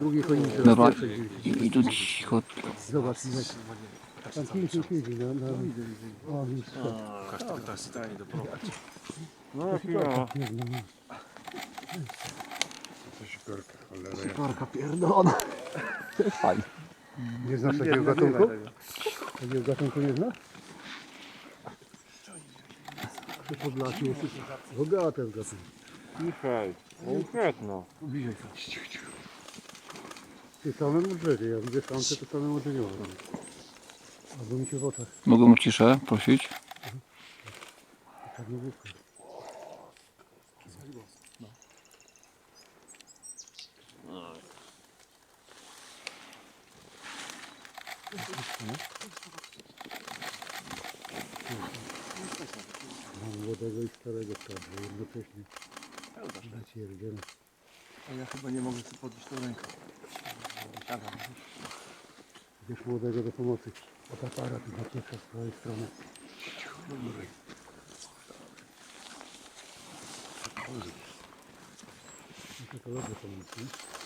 Raz Dobra, gdzieś. i, i tu cicho. Zobacz. Tam pięknie siedzi. No, no. Pokaż to tak nie. No chwila. To sikorka, cholera. Pierdolona. Fajnie. Nie znasz takiego gatunku? Takiego gatunku nie znasz? To Podlasie jest bogate w gatunku. Cichaj. Konkretno. Bliżej. Ty same modrzedy, ja widzę to same modrzedy mam. Albo mi się w oczach Mogę o ciszę prosić? czarnogłówka. Mam młodego i starego skarbca jednocześnie. Zacierdzielę. A ja chyba nie mogę sobie podnieść tą rękę. Bierz młodego do pomocy. Od aparatu zapieprza z prawej strony. Muszę to dobrze pomóc, nie?